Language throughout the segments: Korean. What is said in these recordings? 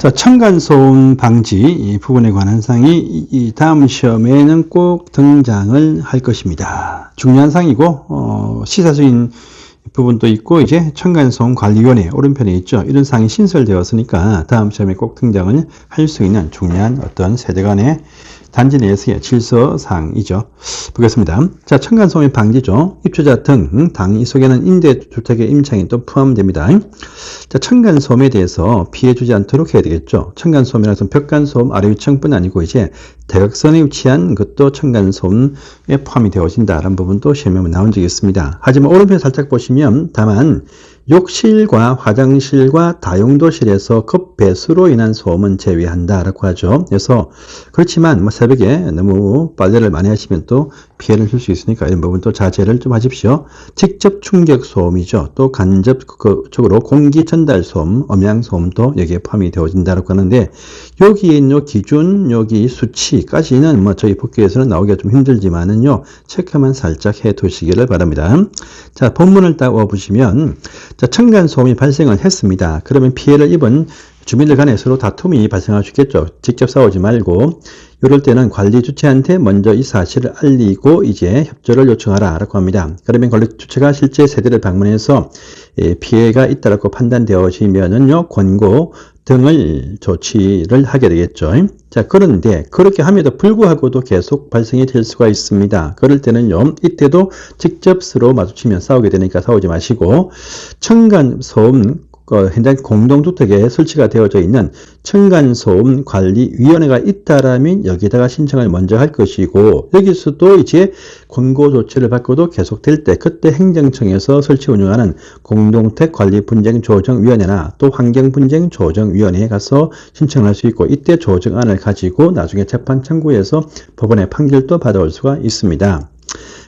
자, 층간소음 방지 이 부분에 관한 사항이 이- 이 다음 시험에는 꼭 등장을 할 것입니다. 중요한 사항이고 어, 시사적인 부분도 있고 이제 층간소음 관리위원회 오른편에 있죠. 이런 사항이 신설되었으니까 다음 시험에 꼭 등장을 할 수 있는 중요한 어떤 세대 간의 단지 내에서의 질서 사항이죠. 보겠습니다. 자, 층간소음의 방지죠. 입주자 등 당이 속에는 임대주택의 임차인이 또 포함됩니다. 자, 층간소음에 대해서 피해 주지 않도록 해야 되겠죠. 층간소음이라는 것은 벽간소음 아래 위층뿐 아니고 이제 대각선에 위치한 것도 층간소음에 포함이 되어진다라는 부분도 시험에 나온 적이 있습니다. 하지만 오른편에 살짝 보시면 다만 욕실과 화장실과 다용도실에서 급배수로 인한 소음은 제외한다라고 하죠. 그래서 그렇지만 뭐 새벽에 너무 빨래를 많이 하시면 또 피해를 줄 수 있으니까 이런 부분 또 자제를 좀 하십시오. 직접 충격 소음이죠. 또 간접적으로 공기 전달 소음, 음양 소음도 여기에 포함이 되어진다라고 하는데 여기에 있는 기준, 여기 수치까지는 뭐 저희 복귀에서는 나오기가 좀 힘들지만은요 체크만 살짝 해 두시기를 바랍니다. 자 본문을 따와 보시면 자 층간 소음이 발생을 했습니다. 그러면 피해를 입은 주민들 간에 서로 다툼이 발생할 수 있겠죠. 직접 싸우지 말고 이럴 때는 관리 주체한테 먼저 이 사실을 알리고 이제 협조를 요청하라 라고 합니다. 그러면 관리 주체가 실제 세대를 방문해서 예, 피해가 있다라고 판단되어지면은요 권고 등을 조치를 하게 되겠죠. 자, 그런데 그렇게 함에도 불구하고도 계속 발생이 될 수가 있습니다. 그럴 때는요, 이때도 직접 서로 마주치면 싸우게 되니까 싸우지 마시고, 층간소음 그 현장 공동주택에 설치가 되어져 있는 층간소음 관리위원회가 있다라면 여기다가 신청을 먼저 할 것이고 여기서도 이제 권고 조치를 받고도 계속될 때 그때 행정청에서 설치 운영하는 공동택 관리 분쟁 조정위원회나 또 환경 분쟁 조정위원회에 가서 신청을 할수 있고 이때 조정안을 가지고 나중에 재판 청구해서 법원의 판결도 받아올 수가 있습니다.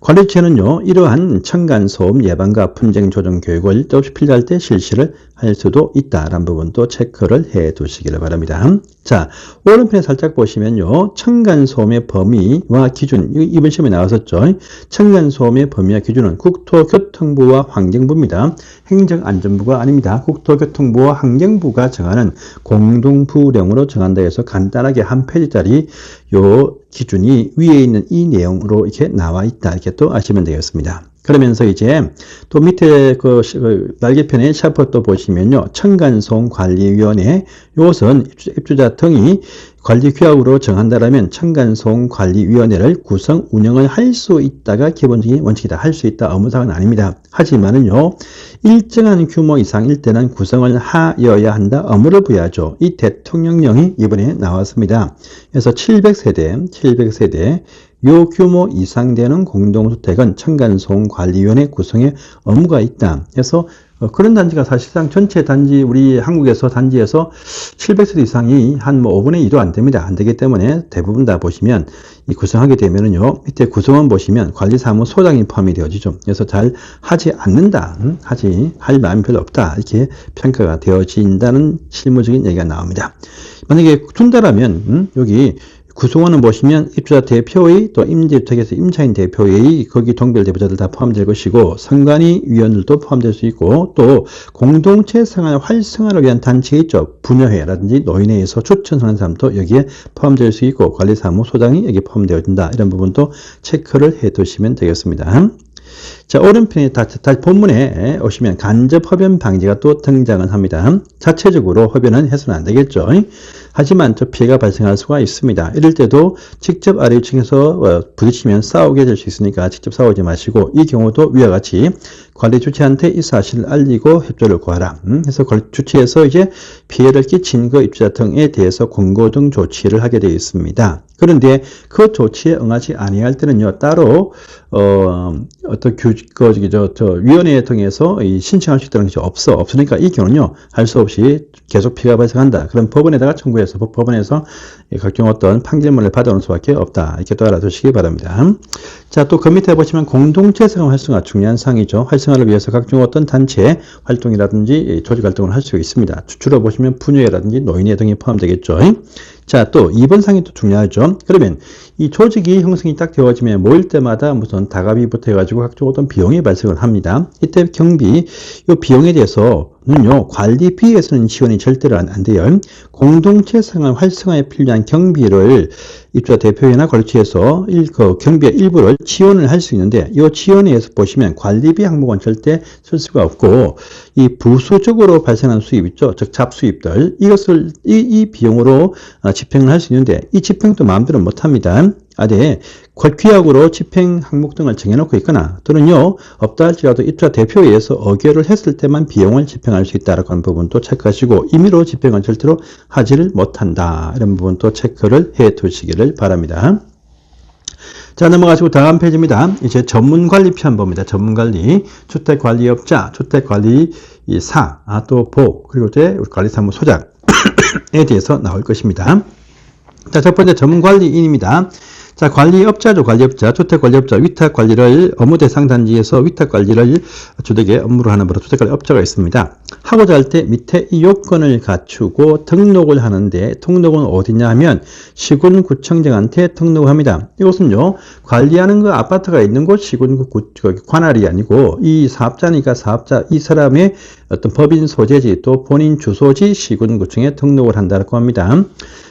관리체는요, 이러한 층간소음 예방과 분쟁 조정 교육을 또 필요할 때 실시를 할 수도 있다라는 부분도 체크를 해 두시기를 바랍니다. 자, 오른편에 살짝 보시면요, 층간소음의 범위와 기준, 이번 시험에 나왔었죠. 층간소음의 범위와 기준은 국토교통부와 환경부입니다. 행정안전부가 아닙니다. 국토교통부와 환경부가 정하는 공동부령으로 정한다 해서 간단하게 한 페이지짜리 요 기준이 위에 있는 이 내용으로 이렇게 나와 있다. 이렇게 또 아시면 되겠습니다. 그러면서 이제 또 밑에 그 시- 그 날개편에 샤프 또 보시면요. 층간소음 관리위원회 입주- 입주자 등이 관리 규약으로 정한다라면 층간소음 관리위원회를 구성 운영을 할 수 있다가 기본적인 원칙이다. 할 수 있다. 업무상은 아닙니다. 하지만은요. 일정한 규모 이상일 때는 구성을 하여야 한다. 업무를 부여하죠. 이 대통령령이 이번에 나왔습니다. 그래서 700세대, 700세대 요 규모 이상 되는 공동주택은 층간소음 관리위원회 구성에 업무가 있다. 그래서 어, 그런 단지가 사실상 전체 단지 우리 한국에서 단지에서 700세대 이상이 한 뭐 5분의 2도 안 됩니다. 안 되기 때문에 대부분 다 보시면 이 구성하게 되면은요 밑에 구성원 보시면 관리사무소장이 포함이 되어지죠. 그래서 잘 하지 않는다, 음, 하지 할 마음이 별로 없다 이렇게 평가가 되어진다는 실무적인 얘기가 나옵니다. 만약에 둔다라면 음, 여기 구성원은 보시면 입주자 대표의 또 임대주택에서 임차인 대표의 거기 동별 대표자들 다 포함될 것이고 선관위 위원들도 포함될 수 있고 또 공동체 생활 활성화를 위한 단체 있죠 분여회라든지 노인회에서 추천하는 사람도 여기에 포함될 수 있고 관리사무소장이 여기 포함되어진다 이런 부분도 체크를 해 두시면 되겠습니다. 자, 오른편에 다시, 다시 본문에 오시면 간접 흡연 방지가 또 등장을 합니다. 자체적으로 흡연은 해서는 안 되겠죠. 하지만 저 피해가 발생할 수가 있습니다. 이럴 때도 직접 아래 위층에서 어, 부딪히면 싸우게 될 수 있으니까 직접 싸우지 마시고 이 경우도 위와 같이 관리 주체한테 이 사실을 알리고 협조를 구하라. 음, 해서 관리 주체에서 이제 피해를 끼친 그 입주자 등에 대해서 권고 등 조치를 하게 되어 있습니다. 그런데 그 조치에 응하지 아니할 때는요 따로 어 어떤 규, 그 저기 저, 저 위원회에 통해서 이 신청할 수 있다는 것이 없어 없으니까 이 경우는요 할 수 없이 계속 피해가 발생한다. 그럼 법원에다가 청구 법- 법원에서 이 각종 어떤 판결문을 받아오는 수밖에 없다. 이렇게 또 알아두시기 바랍니다. 자, 또 그 밑에 보시면 공동체 생활 활성화 중요한 사항이죠. 활성화를 위해서 각종 어떤 단체 활동이라든지 조직 활동을 할 수 있습니다. 주로 보시면 분유회라든지 노인회 등이 포함되겠죠. 자, 또 2번 상이 또 중요하죠. 그러면 이 조직이 형성이 딱 되어지면 모일 때마다 무슨 다가비부터 해가지고 각종 어떤 비용이 발생을 합니다. 이때 경비, 이 비용에 대해서 는요, 관리 비에서는 지원이 절대로 안, 안 돼요. 공동체 생활 활성화에 필요한 경비를 입주자 대표회나 걸치해서 일, 그 경비의 일부를 지원을 할 수 있는데, 이 지원에 의해서 보시면 관리비 항목은 절대 쓸 수가 없고, 이 부수적으로 발생한 수입 있죠? 즉, 잡수입들. 이것을, 이, 이 비용으로 어, 집행을 할 수 있는데, 이 집행도 마음대로 못 합니다. 아래 규약으로 집행 항목 등을 정해놓고 있거나 또는요 없다 할지라도 입주자 대표회에서 의결을 했을 때만 비용을 집행할 수 있다라고 하는 부분도 체크하시고 임의로 집행을 절대로 하지를 못한다 이런 부분도 체크를 해 두시기를 바랍니다. 자 넘어가시고 다음 페이지입니다. 이제 전문관리 편 봅니다. 전문관리 주택관리업자, 주택관리사, 아, 또 보, 그리고 이제 관리사무소장에 대해서 나올 것입니다. 자, 첫 번째 전문관리인입니다. 자, 관리업자죠, 관리업자. 주택관리업자, 위탁관리를 업무 대상 단지에서 위탁관리를 주택의 업무로 하는 바로 주택관리업자가 있습니다. 하고자 할 때 밑에 이 요건을 갖추고 등록을 하는데 등록은 어디냐 하면 시군구청장한테 등록을 합니다. 이것은요, 관리하는 그 아파트가 있는 곳 시군구 관할이 아니고 이 사업자니까 사업자, 이 사람의 어떤 법인 소재지 또 본인 주소지 시군구청에 등록을 한다고 합니다.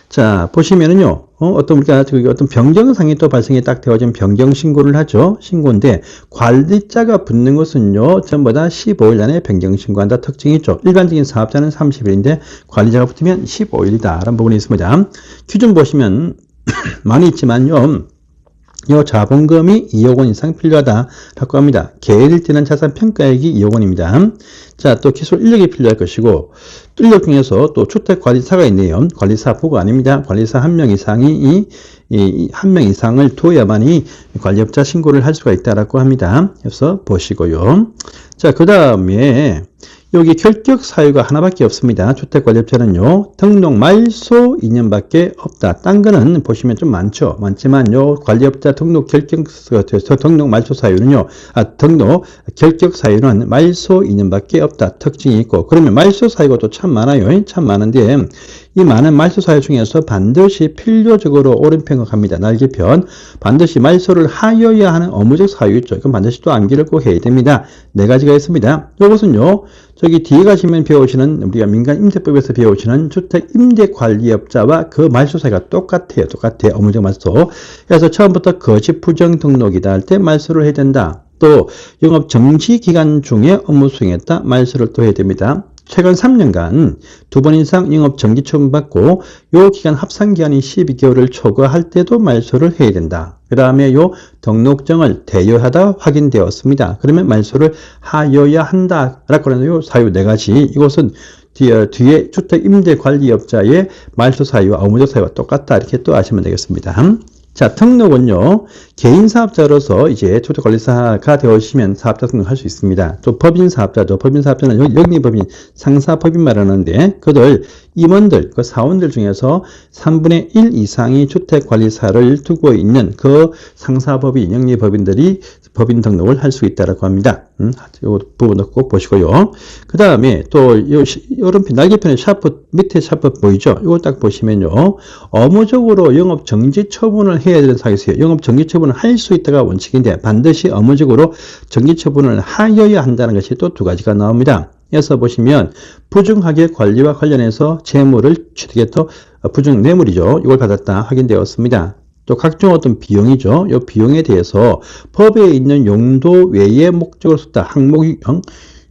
자, 보시면은요, 어, 떤 우리가 어떤 변경상이 또 발생이 딱 되어진 변경 신고를 하죠. 신고인데, 관리자가 붙는 것은요, 전부 다 15일 안에 변경 신고한다 특징이 있죠. 일반적인 사업자는 30일인데, 관리자가 붙으면 15일이다. 라는 부분이 있습니다. 기준 보시면, 많이 있지만요, 요 자본금이 2억 원 이상 필요하다라고 합니다. 계획일 때는 자산 평가액이 2억 원입니다. 자, 또 기술 인력이 필요할 것이고, 또 인력 중에서 또 주택 관리사가 있네요. 관리사 보고 아닙니다. 관리사 한 명 이상이 이 한 명 이상을 두어야만이 관리업자 신고를 할 수가 있다라고 합니다. 그래서 보시고요. 자, 그 다음에 여기 결격 사유가 하나밖에 없습니다. 주택관리업자는요, 등록 말소 2년밖에 없다. 딴 거는 보시면 좀 많죠. 많지만요, 관리업자 등록 결격, 등록 말소 사유는요, 아, 등록 결격 사유는 말소 2년밖에 없다. 특징이 있고, 그러면 말소 사유가 또 참 많아요. 참 많은데, 이 많은 말소 사유 중에서 반드시 필요적으로 옳은편을 갑니다. 날개편. 반드시 말소를 하여야 하는 업무적 사유 있죠. 그럼 반드시 또 암기를 꼭 해야 됩니다. 네 가지가 있습니다. 이것은요, 저기 뒤에 가시면 배우시는, 우리가 민간 임대법에서 배우시는 주택 임대 관리업자와 그 말소 사유가 똑같아요. 똑같아요. 업무적 말소. 그래서 처음부터 거짓 부정 등록이다 할 때 말소를 해야 된다. 또 영업 정지 기간 중에 업무 수행했다 말소를 또 해야 됩니다. 최근 3년간 두 번 이상 영업 정지 처분받고 요 기간 합산 기간이 12개월을 초과할 때도 말소를 해야 된다. 그 다음에 요 등록증을 대여하다 확인되었습니다. 그러면 말소를 하여야 한다. 라고 하는 요 사유 네 가지. 이것은 뒤에, 뒤에 주택 임대 관리업자의 말소 사유와 업무적 사유와 똑같다. 이렇게 또 아시면 되겠습니다. 자, 등록은요, 개인 사업자로서 이제 주택관리사가 되어시면 사업자 등록할 수 있습니다. 또 법인 사업자도, 법인 사업자는 영리법인, 상사법인 말하는데, 그들 임원들, 그 사원들 중에서 3분의 1 이상이 주택관리사를 두고 있는 그 상사법인, 영리법인들이 법인 등록을 할 수 있다라고 합니다. 음, 이 부분도 꼭 보시고요. 그 다음에 또, 요, 오른편, 날개편에 샤프, 밑에 샤프 보이죠? 이거 딱 보시면요. 업무적으로 영업 정지 처분을 해야 되는 있어요. 영업 정지 처분을 할 수 있다가 원칙인데 반드시 업무적으로 정지 처분을 하여야 한다는 것이 또 두 가지가 나옵니다. 여기서 보시면 부중하게 관리와 관련해서 재물을 취득해서 부중 뇌물이죠. 이걸 받았다 확인되었습니다. 또 각종 어떤 비용이죠. 이 비용에 대해서 법에 있는 용도 외의 목적을 썼다. 항목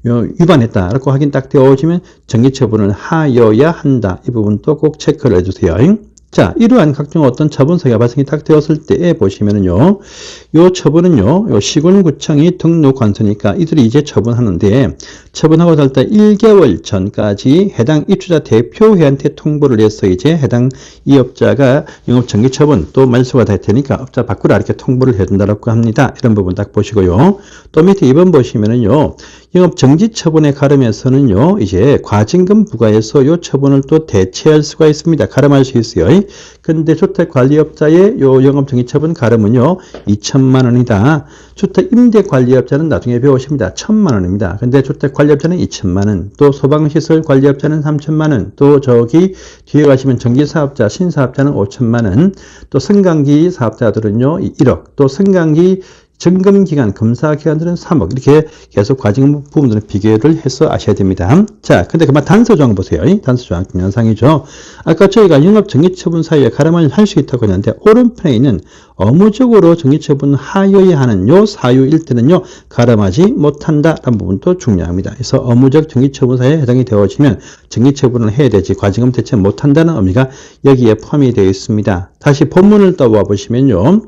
위반했다라고 확인 딱 되어지면 정기 처분을 하여야 한다. 이 부분도 꼭 체크를 해주세요. 자, 이러한 각종 어떤 처분서가 발생이 딱 되었을 때에 보시면은요, 요 처분은요, 요 시군구청이 등록 관서니까 이들이 이제 처분하는데, 처분하고 날때 1개월 전까지 해당 입주자 대표회한테 통보를 해서 이제 해당 이업자가 영업 정기 처분 또 말소가 될 테니까 업자 바꾸라 이렇게 통보를 해준다고 합니다. 이런 부분 딱 보시고요. 또 밑에 2번 보시면은요, 영업 정지 처분에 가름에서는요, 이제 과징금 부과해서 요 처분을 또 대체할 수가 있습니다. 가름할 수 있어요. 근데 주택 관리업자의 요 영업 정지 처분 가름은요, 2천만 원이다. 주택 임대 관리업자는 나중에 배우십니다. 1천만 원입니다. 근데 주택 관리업자는 2천만 원, 또 소방시설 관리업자는 3천만 원, 또 저기 뒤에 가시면 전기사업자, 신사업자는 5천만 원, 또 승강기 사업자들은요, 1억, 또 승강기 점검 기간, 검사 기간들은 3억. 이렇게 계속 과정 부분들은 비교를 해서 아셔야 됩니다. 자, 근데 그만 단서 조항 보세요. 이 단서 조항 동영상이죠. 아까 저희가 영업 정기처분 사유에 가름을 할 수 있다고 했는데 오른편에 있는 업무적으로 정기처분 하여야 하는 요 사유일 때는요 가름하지 못한다라는 부분도 중요합니다. 그래서 업무적 정기처분 사유에 해당이 되어지면 정기처분을 해야 되지 과징금 대체 못한다는 의미가 여기에 포함이 되어 있습니다. 다시 본문을 떠와 보시면요.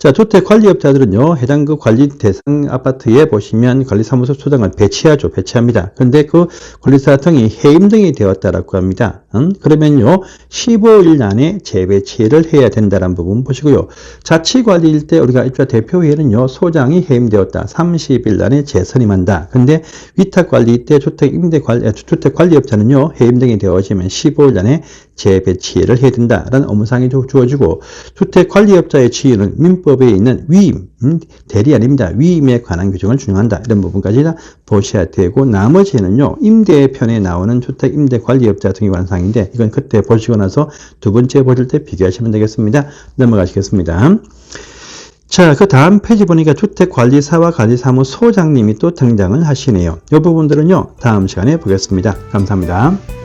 자, 주택 관리업자들은요, 해당 그 관리 대상 아파트에 보시면 관리사무소 소장을 배치하죠. 배치합니다. 근데 그 관리사 등이 해임 등이 되었다라고 합니다. 음? 그러면요, 15일 안에 재배치를 해야 된다는 부분 보시고요. 자치관리일 때 우리가 입자 대표회의는요, 소장이 해임되었다. 30일 안에 재선임한다. 근데 위탁관리 때 주택 임대 관리, 주택 관리업자는요, 해임 등이 되어지면 15일 안에 재배치를 해야 된다라는 업무상이 주어지고 주택 관리업자의 지위는 민법에 있는 위임, 음, 대리 아닙니다. 위임에 관한 규정을 준용한다. 이런 부분까지 다 보셔야 되고 나머지는요. 임대편에 나오는 주택 임대 관리업자 등에 관한 사항인데 이건 그때 보시고 나서 두 번째 보실 때 비교하시면 되겠습니다. 넘어가시겠습니다. 자, 그 다음 페이지 보니까 주택관리사와 관리사무소장님이 또 등장을 하시네요. 이 부분들은요, 다음 시간에 보겠습니다. 감사합니다.